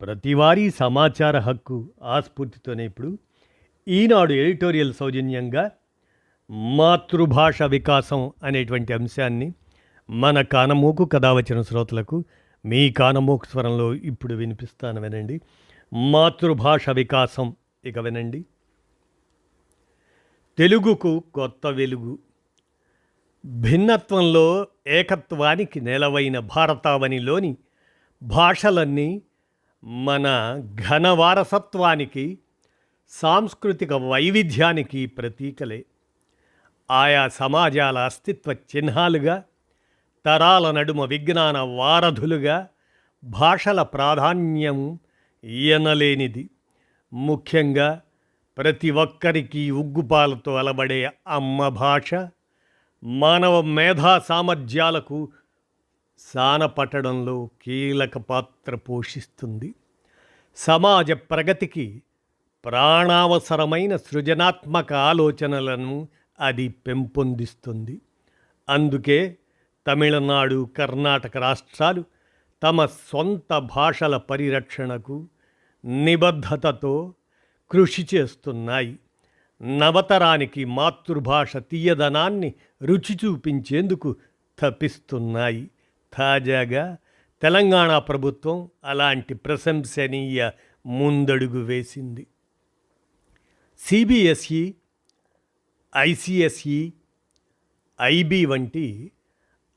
ప్రతివారీ సమాచార హక్కు ఆస్ఫూర్తితోనే ఇప్పుడు ఈనాడు ఎడిటోరియల్ సౌజన్యంగా మాతృభాష వికాసం అనేటువంటి అంశాన్ని మన కానమోకు కథావచన శ్రోతలకు మీ కానమోకు స్వరంలో ఇప్పుడు వినిపిస్తాను వినండి. మాతృభాష వికాసం ఇక వినండి. తెలుగుకు కొత్త వెలుగు. భిన్నత్వంలో ఏకత్వానికి నెలవైన భారతావనిలోని భాషలన్నీ మన ఘన వారసత్వానికి సాంస్కృతిక వైవిధ్యానికి ప్రతీకలే. ఆయా సమాజాల అస్తిత్వ చిహ్నాలుగా తరాల నడుమ విజ్ఞాన వారధులుగా భాషల ప్రాధాన్యం ఈయనలేనిది ముఖ్యంగా ప్రతి ఒక్కరికి ఉగ్గుపాలతో అలబడే అమ్మ భాష మానవ మేధా సామర్థ్యాలకు సానపట్టడంలో కీలక పాత్ర పోషిస్తుంది. సమాజ ప్రగతికి ప్రాణావసరమైన సృజనాత్మక ఆలోచనలను అది పెంపొందిస్తుంది. అందుకే తమిళనాడు కర్ణాటక రాష్ట్రాలు తమ సొంత భాషల పరిరక్షణకు నిబద్ధతతో కృషి చేస్తున్నాయి. నవతరానికి మాతృభాష తీయదనాన్ని రుచి చూపించేందుకు తపిస్తున్నాయి. తాజాగా తెలంగాణ ప్రభుత్వం అలాంటి ప్రశంసనీయ ముందడుగు వేసింది. సిబిఎస్ఈ ఐసిఎస్ఈ ఐబి వంటి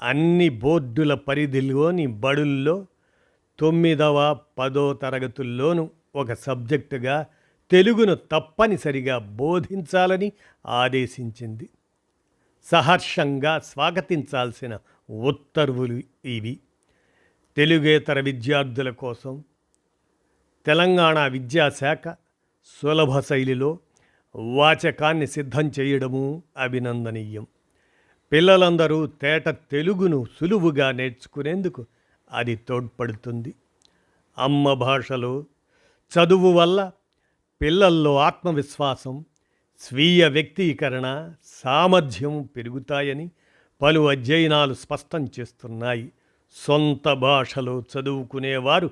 అన్ని బోర్డుల పరిధిలోని బడుల్లో తొమ్మిదవ పదో తరగతుల్లోనూ ఒక సబ్జెక్టుగా తెలుగును తప్పనిసరిగా బోధించాలని ఆదేశించింది. సహర్షంగా స్వాగతించాల్సిన ఉత్తర్వులు ఇవి. తెలుగేతర విద్యార్థుల కోసం తెలంగాణ విద్యాశాఖ సులభ శైలిలో వాచకాన్ని సిద్ధం చేయడము అభినందనీయం. పిల్లలందరూ తేట తెలుగును సులువుగా నేర్చుకునేందుకు అది తోడ్పడుతుంది. అమ్మ భాషలో చదువు వల్ల పిల్లల్లో ఆత్మవిశ్వాసం స్వీయ వ్యక్తీకరణ సామర్థ్యం పెరుగుతాయని పలు అధ్యయనాలు స్పష్టం చేస్తున్నాయి. సొంత భాషలో చదువుకునేవారు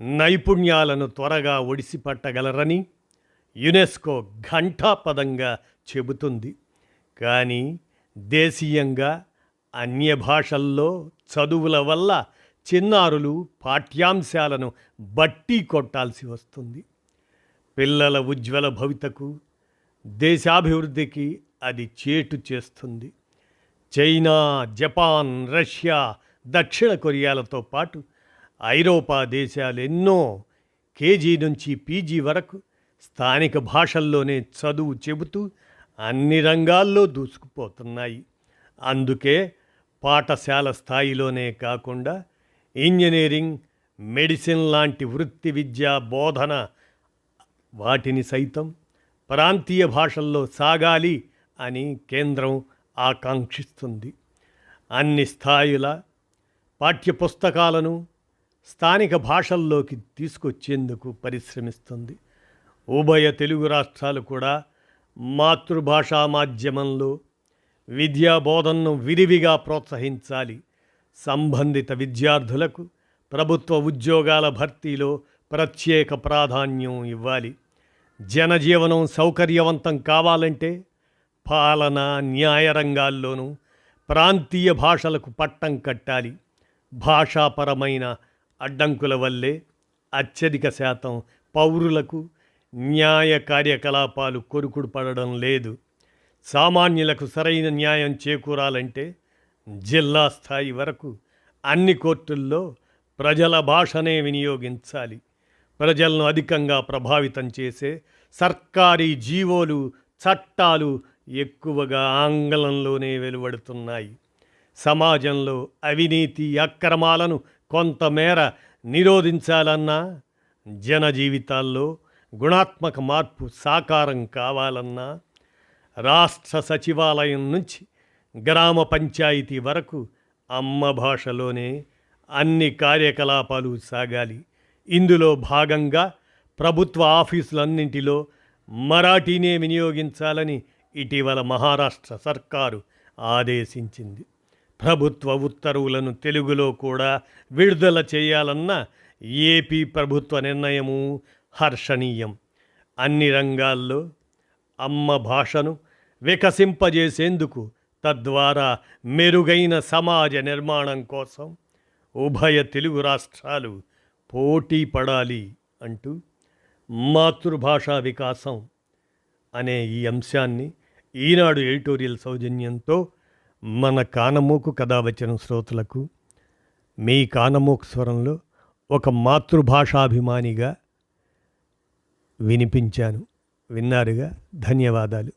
నైపుణ్యాలను త్వరగా ఒడిసిపట్టగలరని యునెస్కో ఘంటాపదంగా చెబుతుంది. కానీ దేశీయంగా అన్య భాషల్లో చదువుల వల్ల చిన్నారులు పాఠ్యాంశాలను బట్టి కొట్టాల్సి వస్తుంది. పిల్లల ఉజ్వల భవితకు దేశాభివృద్ధికి అది చేటు చేస్తుంది. చైనా జపాన్ రష్యా దక్షిణ కొరియాలతో పాటు ఐరోపా దేశాలు ఎన్నో కేజీ నుంచి పీజీ వరకు స్థానిక భాషల్లోనే చదువు చెబుతూ అన్ని రంగాల్లో దూసుకుపోతున్నాయి. అందుకే పాఠశాల స్థాయిలోనే కాకుండా ఇంజనీరింగ్ మెడిసిన్ లాంటి వృత్తి విద్యా బోధన వాటిని సైతం ప్రాంతీయ భాషల్లో సాగాలి అని కేంద్రం ఆకాంక్షిస్తుంది. అన్ని స్థాయిల పాఠ్యపుస్తకాలను స్థానిక భాషల్లోకి తీసుకొచ్చేందుకు పరిశ్రమిస్తుంది. ఉభయ తెలుగు రాష్ట్రాలు కూడా మాతృభాషా మాధ్యమంలో విద్యా బోధనను విరివిగా ప్రోత్సహించాలి. సంబంధిత విద్యార్థులకు ప్రభుత్వ ఉద్యోగాల భర్తీలో ప్రత్యేక ప్రాధాన్యం ఇవ్వాలి. జనజీవనం సౌకర్యవంతం కావాలంటే పాలన న్యాయ రంగాల్లోనూ ప్రాంతీయ భాషలకు పట్టం కట్టాలి. భాషాపరమైన అడ్డంకుల వల్లే అత్యధిక శాతం పౌరులకు న్యాయ కార్యకలాపాలు కొరుకుడు పడడం లేదు. సామాన్యులకు సరైన న్యాయం చేకూరాలంటే జిల్లా స్థాయి వరకు అన్ని కోర్టుల్లో ప్రజల భాషనే వినియోగించాలి. ప్రజలను అధికంగా ప్రభావితం చేసే సర్కారీ జీవోలు చట్టాలు ఎక్కువగా ఆంగ్లంలోనే వెలువడుతున్నాయి. సమాజంలో అవినీతి అక్రమాలను కొంతమేర నిరోధించాలన్నా జన జీవితాల్లో గుణాత్మక మార్పు సాకారం కావాలన్నా రాష్ట్ర సచివాలయం నుంచి గ్రామ పంచాయతీ వరకు అమ్మ భాషలోనే అన్ని కార్యకలాపాలు సాగాలి. ఇందులో భాగంగా ప్రభుత్వ ఆఫీసులన్నింటిలో మరాఠీనే వినియోగించాలని ఇటీవల మహారాష్ట్ర సర్కారు ఆదేశించింది. ప్రభుత్వ ఉత్తర్వులను తెలుగులో కూడా విడుదల చేయాలన్న ఏపీ ప్రభుత్వ నిర్ణయము హర్షణీయం. అన్ని రంగాల్లో అమ్మ భాషను వికసింపజేసేందుకు తద్వారా మెరుగైన సమాజ నిర్మాణం కోసం ఉభయ తెలుగు రాష్ట్రాలు పోటీ పడాలి అంటూ మాతృభాషా వికాసం అనే ఈ అంశాన్ని ఈనాడు ఎడిటోరియల్ సౌజన్యంతో మన కానమోకు కథావచన శ్రోతలకు మీ కానమూకు స్వరంలో ఒక మాతృభాషాభిమానిగా వినిపించాను. విన్నారుగా? ధన్యవాదాలు.